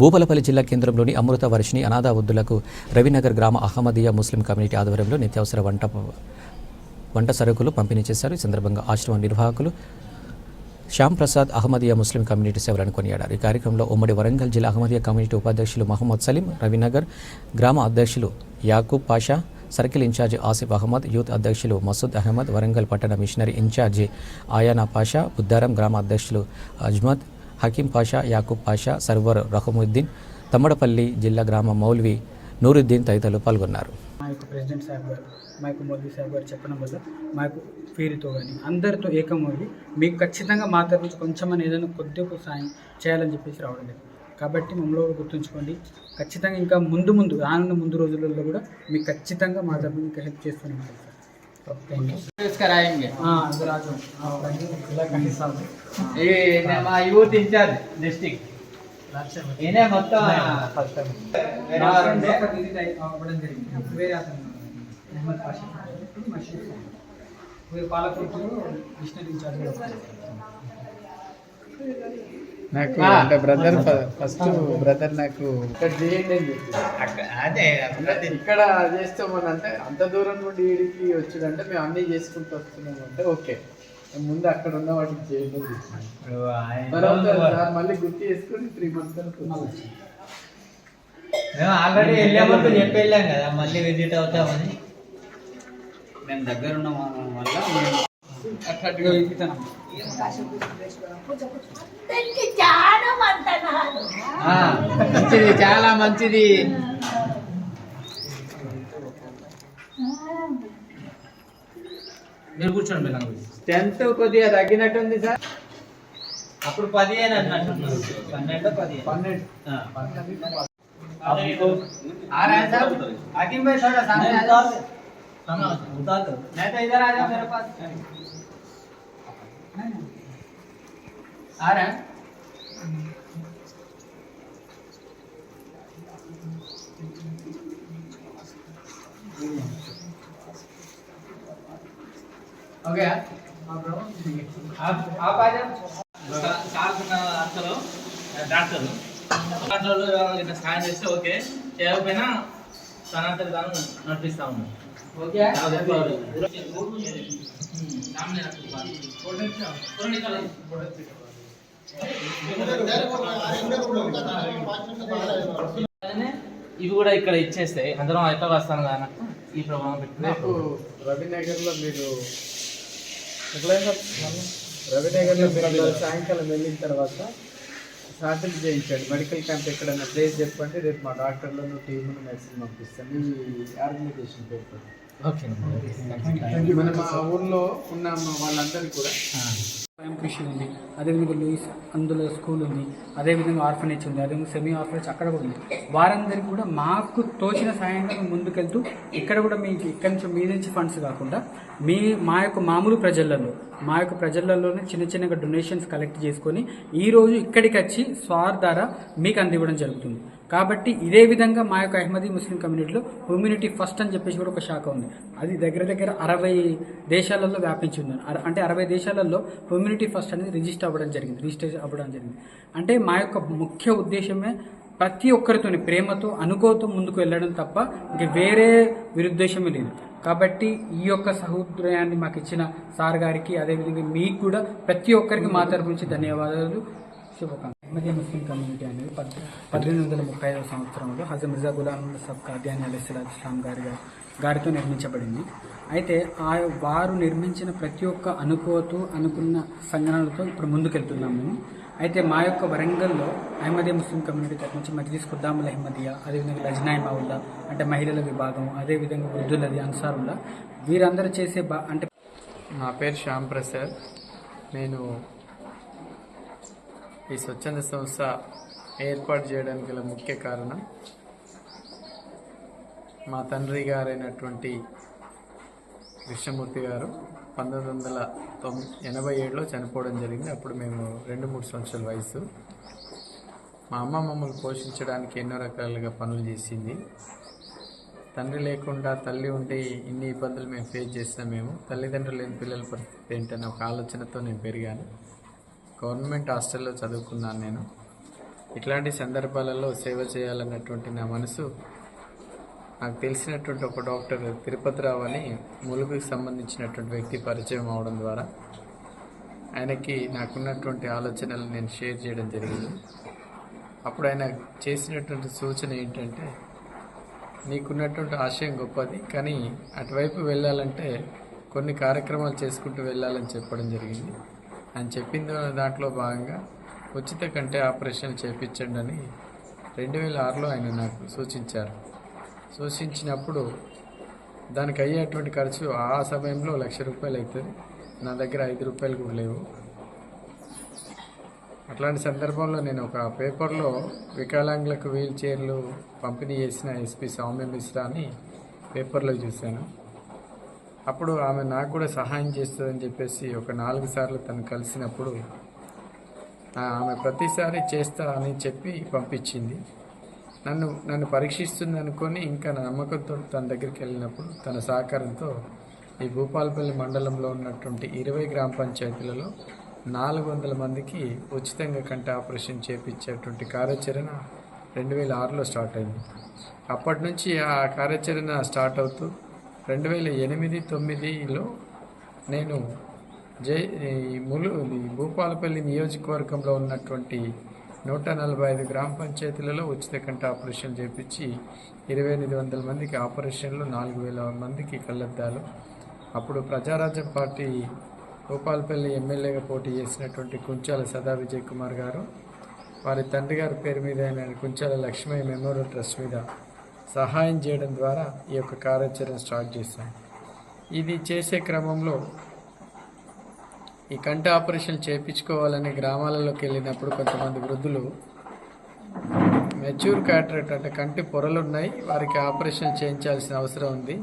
భూపాలపల్లి జిల్లా కేంద్రంలోని అమృత వర్షిణి అనాథ వృద్ధులకు రవినగర్ గ్రామ అహ్మదియా ముస్లిం కమ్యూనిటీ ఆధ్వర్యంలో నిత్యావసర వంట వంట సరుకులు పంపిణీ చేశారు. ఈ సందర్భంగా ఆశ్రమ నిర్వాహకులు శ్యామ్ ప్రసాద్ అహ్మదియా ముస్లిం కమ్యూనిటీ సేవలను కొనియాడారు. ఈ కార్యక్రమంలో ఉమ్మడి వరంగల్ జిల్లా అహ్మదియా కమ్యూనిటీ ఉపాధ్యక్షులు మహమ్మద్ సలీం రవినగర్ గ్రామ అధ్యక్షులు Yakub Pasha circle incharge Asif Ahmed youth అధ్యక్షులు మసూద్ అహ్మద్ వరంగల్ పట్టణ మిషనరీ ఇన్ఛార్జి ఆయానా పాషా బుద్దారం గ్రామ అధ్యక్షులు అజ్మద్ హకీం పాషా యాకూబ్ పాషా సర్వర్ రహముద్దీన్ తమ్మడపల్లి జిల్లా గ్రామ మౌల్వి నూరుద్దీన్ తదితరులు పాల్గొన్నారు. మా యొక్క ప్రెసిడెంట్ సాహెబ్ గారు మా యొక్క మోదీ సాహెబ్ గారు చెప్పడం వల్ల మా యొక్క పేరుతో కానీ అందరితో ఏకమయ్యి మీకు ఖచ్చితంగా మా తరఫు నుంచి కొంచెం ఏదైనా కొద్దిగా సాయం చేయాలని చెప్పేసి రావడం లేదు. కాబట్టి మమ్మల్ని కూడా గుర్తుంచుకోండి ఖచ్చితంగా ఇంకా ముందు ముందు రానున్న ముందు రోజులలో కూడా మీకు ఖచ్చితంగా మా తరఫు ఇంకా హెల్ప్ చేస్తూనే ఉంటాం సార్ థ్యాంక్ యూ कराएंगे రాజు ఇలా కనిపిస్తాము ये మా యూత్ ఇన్ఛార్జ్ డిస్ట్రిక్ట్ ఈయనే మొత్తం ఫస్ట్ టైం వేరే వారు ఉండే. విజిట్ అవ్వడం జరిగింది అప్పుడు వేరే అతను అహ్మద్ పాషా మషీద్ వీరు పాలకొట్టులో మిషనరీ ఇన్ఛార్జ్ కూడా ఉన్నారు. నాకు. అంటే బ్రదర్ ఫస్ట్ బ్రదర్ నాకు ఇక్కడ చేయండి అని చెప్పి అక్క- అదే అంటే ఇక్కడ చేస్తామని అంటే అంత దూరం నుండి ఈడికి వచ్చాడంటే మేము అన్నీ చేసుకుంటూ వస్తున్నాం అంటే ఓకే. ముందు అక్కడ ఉన్న వాటికి చేయండి తర్వాత మళ్ళీ గుర్తు చేసుకుని త్రీ మంత్స్ వరకు మేము ఆల్రెడీ వెళ్ళామని చెప్పి వెళ్ళాం కదా మళ్ళీ విజిట్ అవుతామని. మేము దగ్గర ఉన్న వల్ల మేము ఇదిగో ఇతను అందరికి చాలా మంటనాలు ఆ, మంచిది చాలా మంచిది మీరు కూర్చోండి పిల్లలు స్ట్రెంత్ కొద్దిగా తగ్గినట్టుంది సార్ అప్పుడు పదిహేను అన్నట్టు పన్నెండు పదిహేను పన్నెండు आ रहे हैं साहब हाकिम भाई थोड़ा सामने आ जाओ मैं तो इधर आ जाओ मेरे पास ఆరా ఓకే కాల్సిన డాక్టర్లు డాక్టర్లు చేస్తే ఓకే చేయకపోయినా తనంతటి తాను నడిపిస్తా ఉన్నాం ఓకే ఇవి కూడా ఇక్కడ ఇచ్చేస్తే అందరం ఎట్లా వస్తాను కదా ఈ ప్రభావం పెట్టుకుని రవినగర్లో మీరు రవినగర్లో మీరు సాయంకాలం వెళ్ళిన తర్వాత సాటిల్ చేయించండి. మెడికల్ క్యాంప్ ఎక్కడైనా ప్లేస్ చెప్పండి. రేపు మా డాక్టర్లను టీమును మెడిసిన్ పంపిస్తాను ఈ ఆర్గనైజేషన్ పేరు ఓకే మన మా ఊర్లో ఉన్న వాళ్ళందరికీ కూడా. స్వయం కృషి ఉంది. అదేవిధంగా లూయిస్ అందులో స్కూల్ ఉంది. అదేవిధంగా ఆర్ఫనేజ్ ఉంది. అదేవిధంగా సెమీ ఆర్ఫనేజ్ అక్కడ కూడా ఉంది. వారందరికీ కూడా మాకు తోచిన సాయంగా మేము ముందుకెళ్తూ ఇక్కడ కూడా మీకు ఇక్కడి నుంచి మీ నుంచి ఫండ్స్ కాకుండా మీ మా యొక్క మామూలు ప్రజలలో మా యొక్క ప్రజలలోనే చిన్న చిన్నగా డొనేషన్స్ కలెక్ట్ చేసుకొని ఈరోజు ఇక్కడికి వచ్చి స్వార్ ద్వారా మీకు అందివ్వడం జరుగుతుంది. కాబట్టి ఇదే విధంగా మా యొక్క అహ్మదీ ముస్లిం కమ్యూనిటీలో హ్యూమినిటీ ఫస్ట్ అని చెప్పేసి కూడా ఒక శాఖ ఉంది. అది దగ్గర దగ్గర అరవై దేశాలలో వ్యాపించి ఉంది. అర- అంటే అరవై దేశాలలో హ్యూమినిటీ ఫస్ట్ అనేది రిజిస్టర్ అవ్వడం జరిగింది. రిజిస్టర్ అవ్వడం జరిగింది. అంటే మా యొక్క ముఖ్య ఉద్దేశమే ప్రతి ఒక్కరితోని ప్రేమతో అనుకోతో ముందుకు వెళ్ళడం తప్ప ఇంక వేరే విరుద్దేశమే లేదు. కాబట్టి ఈ యొక్క సహోదయాన్ని మాకు ఇచ్చిన సార్ గారికి అదేవిధంగా మీకు కూడా ప్రతి ఒక్కరికి మా తరపు నుంచి ధన్యవాదాలు. శుభకాంక్షలు. అహ్మదీయ ముస్లిం కమ్యూనిటీ అనేది పద్దెనిమిది వందల ముప్పై ఐదవ సంవత్సరంలో హజర్ మిర్జా గులాం సబ్ కాద్యాని అలీస్లాం ఇస్లాం గారి గారితో నిర్మించబడింది. అయితే ఆ వారు నిర్మించిన ప్రతి ఒక్క అనుకోతో అనుకున్న సంఘటనలతో ఇప్పుడు ముందుకెళ్తున్నాం మేము అయితే మా యొక్క వరంగల్లో అహ్మదీయ ముస్లిం కమ్యూనిటీ తరఫు నుంచి మజ్లిస్ ఖుద్దాముల్ అహ్మదియా అదేవిధంగా లజ్నాయ్ మావుల్లా అంటే మహిళల విభాగం అదేవిధంగా వృద్ధులది అన్సారుల్లా వీరందరూ చేసే బా అంటే నా పేరు శ్యామ్ ప్రసాద్. నేను ఈ స్వచ్ఛంద సంస్థ ఏర్పాటు చేయడానికి గల ముఖ్య కారణం మా తండ్రి గారైనటువంటి కృష్ణమూర్తి గారు పంతొమ్మిది వందల తొం ఎనభై ఏడులో చనిపోవడం జరిగింది. అప్పుడు మేము రెండు మూడు సంవత్సరాల వయసు మా అమ్మ మమ్మల్ని పోషించడానికి ఎన్నో రకాలుగా పనులు చేసింది. తండ్రి లేకుండా తల్లి ఉండి ఇన్ని ఇబ్బందులు మేము ఫేస్ చేసినాం మేము తల్లిదండ్రులు లేని పిల్లల పరిస్థితి ఏంటనే ఒక ఆలోచనతో నేను పెరిగాను. గవర్నమెంట్ హాస్టల్లో చదువుకున్నాను నేను. ఇట్లాంటి సందర్భాలలో సేవ చేయాలన్నటువంటి నా మనసు నాకు తెలిసినటువంటి ఒక డాక్టర్ తిరుపతిరావు అని ములుగుకి సంబంధించినటువంటి వ్యక్తి పరిచయం అవడం ద్వారా ఆయనకి నాకున్నటువంటి ఆలోచనలు నేను షేర్ చేయడం జరిగింది. అప్పుడు ఆయన చేసినటువంటి సూచన ఏంటంటే నీకున్నటువంటి ఆశయం గొప్పది కానీ అటువైపు వెళ్ళాలంటే కొన్ని కార్యక్రమాలు చేసుకుంటూ వెళ్ళాలని చెప్పడం జరిగింది. ఆయన చెప్పింది దాంట్లో భాగంగా ఉచిత కంటే ఆపరేషన్ చేపించండి అని రెండు వేల ఆరులో ఆయన నాకు సూచించారు. సూచించినప్పుడు దానికి అయ్యేటువంటి ఖర్చు ఆ సమయంలో లక్ష రూపాయలు అవుతుంది. నా దగ్గర ఐదు రూపాయలు కూడా లేవు. అట్లాంటి సందర్భంలో నేను ఒక పేపర్లో వికలాంగులకు వీల్ చైర్లు పంపిణీ చేసిన ఎస్పీ సౌమ్య మిశ్రా అని పేపర్లో చూశాను. అప్పుడు ఆమె నాకు కూడా సహాయం చేస్తుందని చెప్పేసి ఒక నాలుగు సార్లు తను కలిసినప్పుడు ఆమె ప్రతిసారి చేస్తా అని చెప్పి పంపించింది. నన్ను నన్ను పరీక్షిస్తుంది అనుకొని ఇంకా నా నమ్మకంతో తన దగ్గరికి వెళ్ళినప్పుడు తన సహకారంతో ఈ భూపాలపల్లి మండలంలో ఉన్నటువంటి ఇరవై గ్రామ పంచాయతీలలో నాలుగు వందల మందికి ఉచితంగా కంటి ఆపరేషన్ చేపించేటువంటి కార్యాచరణ రెండు వేల ఆరులో స్టార్ట్ అయింది. అప్పటి నుంచి ఆ కార్యాచరణ స్టార్ట్ అవుతూ రెండు వేల ఎనిమిది తొమ్మిదిలో నేను జై ములు భూపాలపల్లి నియోజకవర్గంలో ఉన్నటువంటి నూట నలభై ఐదు గ్రామ పంచాయతీలలో ఉచిత కంట ఆపరేషన్ చేపించి ఇరవై ఎనిమిది వందల మందికి ఆపరేషన్లు నాలుగు వేల మందికి కళ్ళద్దాలు అప్పుడు ప్రజారాజ్యం పార్టీ భూపాలపల్లి ఎమ్మెల్యేగా పోటీ చేసినటువంటి కుంచాల సదా విజయ్ కుమార్ గారు వారి తండ్రి గారి పేరు మీద కుంచాల లక్ష్మీ మెమోరియల్ ట్రస్ట్ మీద సహాయం చేయడం ద్వారా ఈ యొక్క కార్యాచరణ స్టార్ట్ చేశాం. ఇది చేసే క్రమంలో ఈ కంటి ఆపరేషన్ చేయించుకోవాలని గ్రామాలలోకి వెళ్ళినప్పుడు కొంతమంది వృద్ధులు మెచ్యూర్ క్యాటరేట్ అంటే కంటి పొరలు ఉన్నాయి వారికి ఆపరేషన్ చేయించాల్సిన అవసరం ఉంది.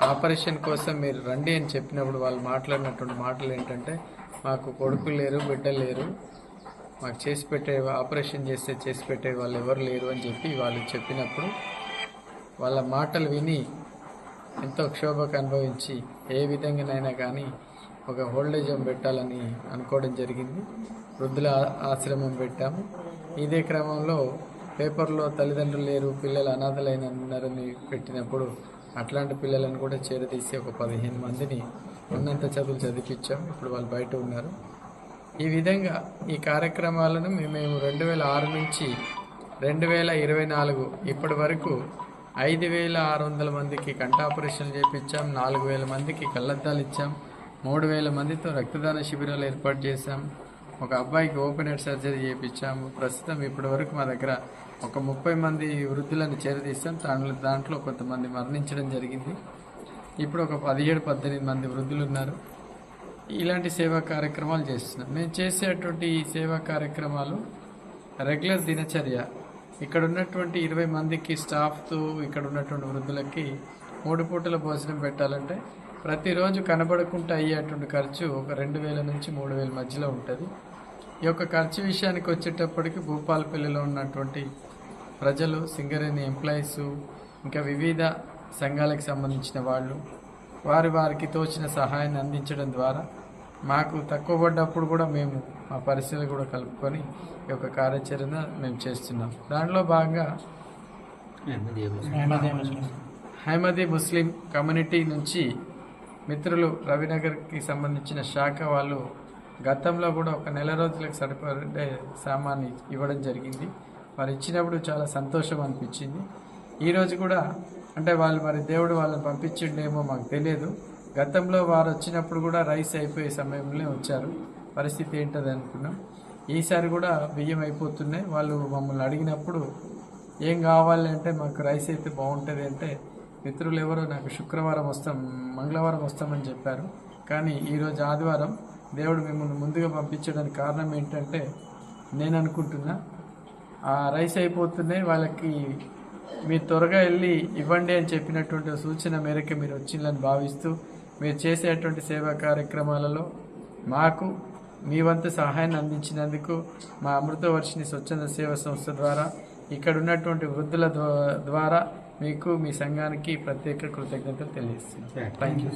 ఆపరేషన్ కోసం మీరు రండి అని చెప్పినప్పుడు వాళ్ళు మాట్లాడినటువంటి మాటలు ఏంటంటే మాకు కొడుకు లేరు బిడ్డ లేరు మాకు చేసి పెట్టే ఆపరేషన్ చేస్తే చేసి పెట్టే వాళ్ళు ఎవరు లేరు అని చెప్పి వాళ్ళు చెప్పినప్పుడు వాళ్ళ మాటలు విని ఎంతో క్షోభకు అనుభవించి ఏ విధంగానైనా కానీ ఒక హోల్డేజం హోమ్ పెట్టాలని అనుకోవడం జరిగింది. వృద్ధుల ఆశ్రమం పెట్టాము. ఇదే క్రమంలో పేపర్లో తల్లిదండ్రులు లేరు పిల్లలు అనాథలైనన్నారని పెట్టినప్పుడు అట్లాంటి పిల్లలను కూడా చేరదీసి ఒక పదిహేను మందిని ఉన్నంత చదువులు చదివించాం ఇప్పుడు వాళ్ళు బయట ఉన్నారు. ఈ విధంగా ఈ కార్యక్రమాలను మేము రెండు వేల ఆరు నుంచి రెండు వేల ఇరవై నాలుగు ఇప్పటి వరకు ఐదు వేల ఆరు వందల మందికి కంట ఆపరేషన్ చేయించాం నాలుగు వేల మందికి కళ్ళద్దాలు ఇచ్చాం మూడు వేల మందితో రక్తదాన శిబిరాలు ఏర్పాటు చేశాం ఒక అబ్బాయికి ఓపెన్ హెడ్ సర్జరీ చేయించాము ప్రస్తుతం ఇప్పటి వరకు మా దగ్గర ఒక ముప్పై మంది వృద్ధులను చేరదీస్తాం దాంట్లో దాంట్లో కొంతమంది మరణించడం జరిగింది. ఇప్పుడు ఒక పదిహేడు పద్దెనిమిది మంది వృద్ధులు ఉన్నారు ఇలాంటి సేవా కార్యక్రమాలు చేస్తున్నాం. మేము చేసేటువంటి ఈ సేవా కార్యక్రమాలు రెగ్యులర్ దినచర్య ఇక్కడ ఉన్నటువంటి ఇరవై మందికి స్టాఫ్తో ఇక్కడ ఉన్నటువంటి వృద్ధులకి మూడు పూటల భోజనం పెట్టాలంటే ప్రతిరోజు కనబడకుండా అయ్యేటువంటి ఖర్చు ఒక రెండు వేల నుంచి మూడు వేల మధ్యలో ఉంటుంది. ఈ యొక్క ఖర్చు విషయానికి వచ్చేటప్పటికి భూపాలపల్లిలో ఉన్నటువంటి ప్రజలు సింగరేణి ఎంప్లాయీస్ ఇంకా వివిధ సంఘాలకు సంబంధించిన వాళ్ళు వారి వారికి తోచిన సహాయాన్ని అందించడం ద్వారా మాకు తక్కువ పడ్డప్పుడు కూడా మేము మా పరిస్థితులు కూడా కలుపుకొని ఈ యొక్క కార్యాచరణ మేము చేస్తున్నాం. దాంట్లో భాగంగా హైమదీ ముస్లిం కమ్యూనిటీ నుంచి మిత్రులు రవినగర్కి సంబంధించిన శాఖ వాళ్ళు గతంలో కూడా ఒక నెల రోజులకు సరిపడే సామాన్ని ఇవ్వడం జరిగింది. వారు ఇచ్చినప్పుడు చాలా సంతోషం అనిపించింది. ఈరోజు కూడా అంటే వాళ్ళు మరి దేవుడు వాళ్ళని పంపించిండేమో మాకు తెలియదు. గతంలో వారు వచ్చినప్పుడు కూడా రైస్ అయిపోయే సమయంలో వచ్చారు. పరిస్థితి ఏంటది అనుకున్నాం. ఈసారి కూడా బియ్యం అయిపోతున్నాయి. వాళ్ళు మమ్మల్ని అడిగినప్పుడు ఏం కావాలి అంటే మాకు రైస్ అయితే బాగుంటుంది అంటే మిత్రులు ఎవరో నాకు శుక్రవారం వస్తాం మంగళవారం వస్తామని చెప్పారు. కానీ ఈరోజు ఆదివారం దేవుడు మిమ్మల్ని ముందుగా పంపించడానికి కారణం ఏంటంటే నేను అనుకుంటున్నా ఆ రైస్ అయిపోతున్నాయి. వాళ్ళకి మీరు త్వరగా వెళ్ళి ఇవ్వండి అని చెప్పినటువంటి సూచన మేరకు మీరు వచ్చిందని భావిస్తూ మీరు చేసేటువంటి సేవా కార్యక్రమాలలో మాకు మీ వంతు సహాయాన్ని అందించినందుకు మా అమృతవర్షిణి స్వచ్ఛంద సేవా సంస్థ ద్వారా ఇక్కడ ఉన్నటువంటి వృద్ధుల ద్వా- ద్వారా మీకు మీ సంఘానికి ప్రత్యేక కృతజ్ఞతలు తెలియజేస్తున్నాను థ్యాంక్ యూ